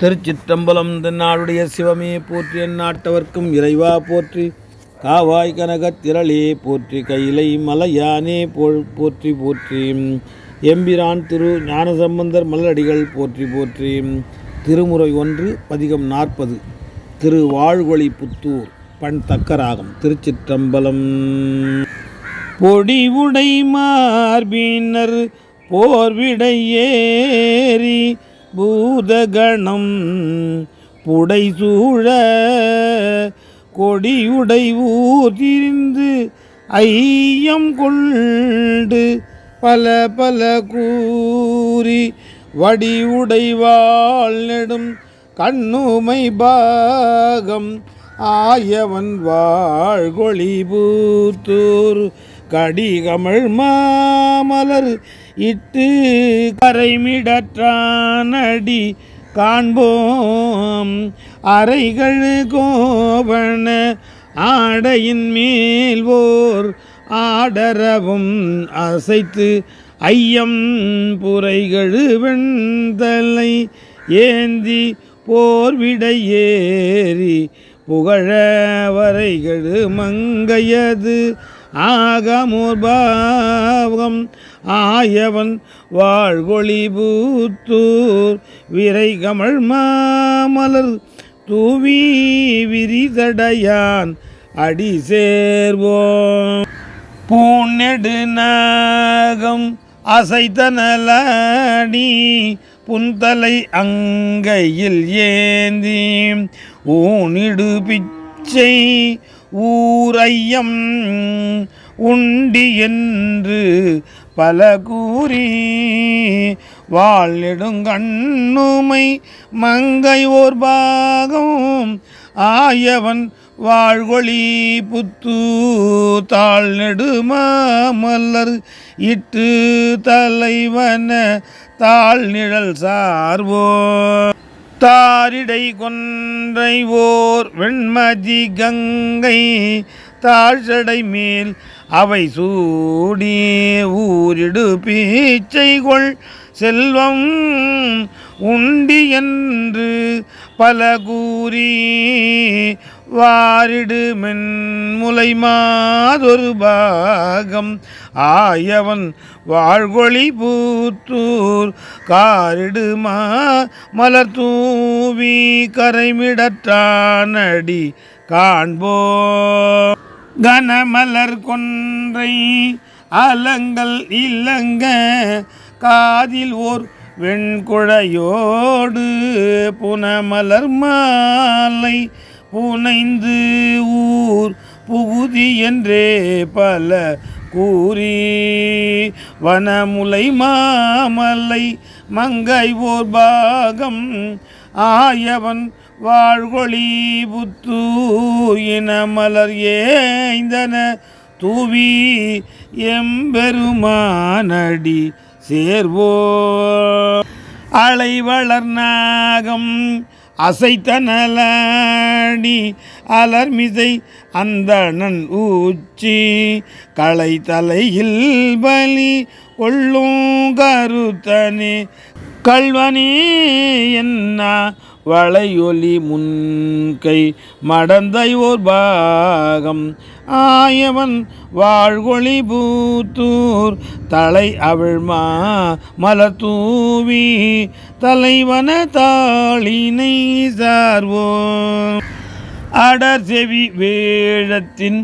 திருச்சிற்றம்பலம் தென்னாளுடைய சிவமே போற்றி எந்நாட்டவர்க்கும் இறைவா போற்றி. காவாய் கனகத் திரளே போற்றி கையிலை மலையானே போல் போற்றி போற்றி. எம்பிரான் திரு ஞானசம்பந்தர் மலரடிகள் போற்றி போற்றி. திருமுறை ஒன்று பதிகம் நாற்பது. திரு வாழ்வொளி புத்தூர் பண் தக்கராகம் திருச்சிற்றம்பலம். பொடிவுடை மார்பினர் போர்விடை ஏறி பூதகணம் புடைசூழ கொடியுடை ஊதிரிந்து ஐயம் கொண்டு பல பல கூறி வடிவுடைவாள் நெடும் கண்ணுமை பாகம் ஆயவன் வாழ்கொழி பூத்தூர் கடிகமழ் மலர் இட்டு கரைமிடற்றானடி காண்போம். அறைகள் கோவண ஆடையின் மேல் ஓர் ஆடரவும் அசைத்து ஐயம் புரைகள் வெண்தலை ஏந்தி போர்விடை புகழ வரைகள் மங்கையது ஆகமுர்பாவம் ஆயவன் வாழ்கொழி பூத்தூர். விரை கமழ் மாமலர் தூவி விரிதடையான். அடி சேர்வோம். பூநெடு நாகம் அசைத்தனலாடி. புன்தலை அங்கையில் ஏந்தி. ஊனிடு பிச்சை ஊரையம் உண்டி என்று பல கூறி வாழ்நெடுங்கண்ணுமை மங்கை ஓர் பாகம். ஆயவன் வாழ்கொழி புத்து தாழ் நெடுமல்லர் இட்டு தலைவன தாழ் நிழல் சார்வோ தாரிடை கொன்றை ஓர் வெண்மதி கங்கை தாழ்சடை மேல் அவை சூடி ஊரிடு பீச்சை கொள் செல்வம் உண்டி என்று பல கூறி வாரிடு மென்முலை மாதொரு பாகம். ஆயவன் வாழ்கொழி பூத்தூர் காரிடு மா மலர் தூவி கரைமிடற்றானடி காண்போ. கனமலர் கொன்றை அலங்கள் இல்லங்க காதில் ஓர் வெண்குழையோடு புனமலர் மாலை புனைந்து ஊர் புகுதி என்றே பல கூறி. வனமுலை மாமலை மங்கை ஓர் பாகம் ஆயவன் வாழ்கொழி புத்தூர் இனமலர் ஏய்ந்தன தூவி எம்பெருமானடி சேர்வோ அலைவளர் நாகம் அசைத்தனலாடி அலர்மிசை அந்தணன் ஊச்சி களை தலையில் பலி கொள்ளும் கருத்தனே கல்வனே என்ன வளையொலி முன்கை மடந்தை ஓர் பாகம். ஆயவன் வாழ்கொழி பூத்தூர் தலை அவிழ்மா மலர்தூவி தலைவன தாளினை சார்வோம். அடர் செவி வேழத்தின்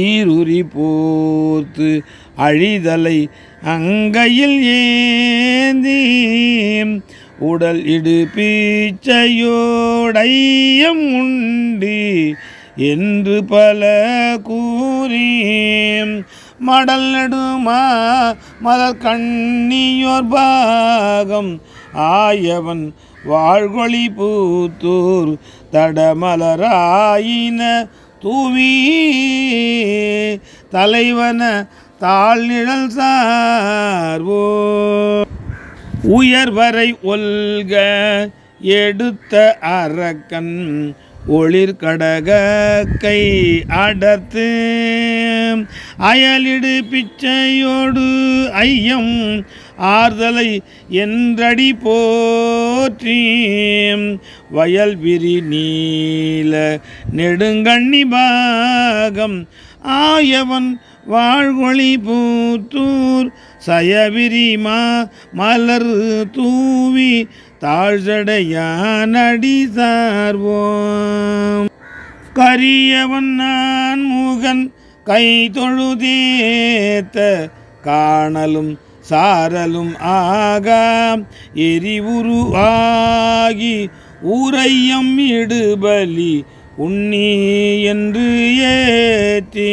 ஈருரி போர்த்து அழிதலை அங்கையில் ஏந்தி உடல் இடு பீச்சையோடையம் உண்டி என்று பல கூறி மடல் நடுமா மலர் கண்ணியோர் பாகம் ஆயவன் வாழ்கொழி பூத்தூர் தடமலராயின தூவி. தலைவன தாழ்நிழல் சார்வோ உயர்வரை ஒல்க எடுத்த அரக்கன் ஒளிர்கடக கை அடர்த்து. அயலிடு பிச்சையோடு ஐயம் ஆறுதலை என்றடி போற்றி. வயல் விரி நீல நெடுங்கண்ணி பாகம் ஆயவன் வாழ்கொழி பூத்தூர். சயவிரிமா மலர் தூவி தாழ்சடையானடி சார்வோம். கரியவன் நான் முகன் கை தொழுதேத்த காணலும் சாரலும் ஆகா எரிவுருவாகி ஊரையம் இடுபலி உண்ணி என்று ஏற்றி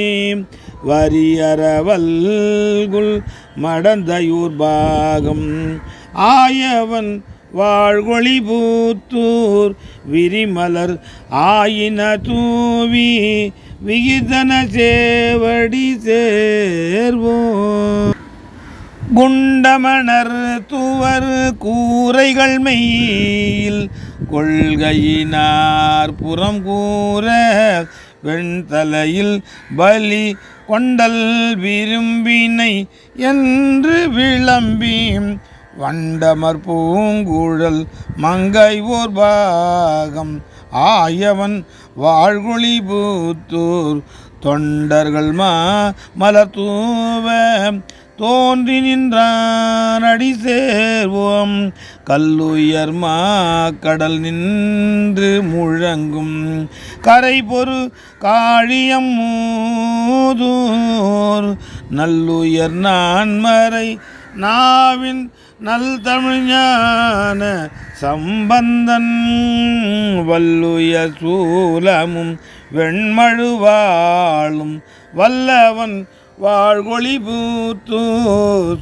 வரியறவல்குள் மடந்தையூர் பாகம். ஆயவன் வாழ்கொழி பூத்தூர் விரிமலர் ஆயின தூவி விகிதன சேவடி சேர்வோம். குண்டமணர் துவர் கூரைகள் மெயில் கொள்கையினார் புறம் கூற வெண்தலையில் பலி கொண்டல் விரும்பினை என்று விளம்பி வண்டமர் பூங்குழல் மங்கை ஓர் பாகம். ஆயவன் வாழ்குழி பூத்தூர். தொண்டர்கள் மா மலர் தூவ தோன்றி நின்றான் அடி சேர்வோம். கல்லுயர் மா கடல் நின்று முழங்கும். கரை பொறு காழியம் மூதூர் நல்லுயர் நான்மறை நாவின் நல் தமிழ்ஞான சம்பந்தன். வல்லுய சூலமும் வெண்மழுவாளும். வல்லவன் வாழ்கொழி பூத்து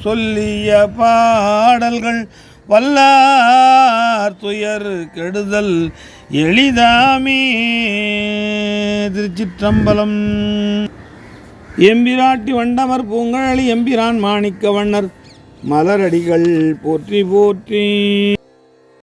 சொல்லிய பாடல்கள் வல்லார் துயர் கெடுதல் எளிதாமே. திருச்சிற்றம்பலம். எம்பிராட்டி வண்டமர் பூங்கழலி எம்பிரான் மாணிக்க வண்ணர் மலரடிகள் போற்றி போற்றி.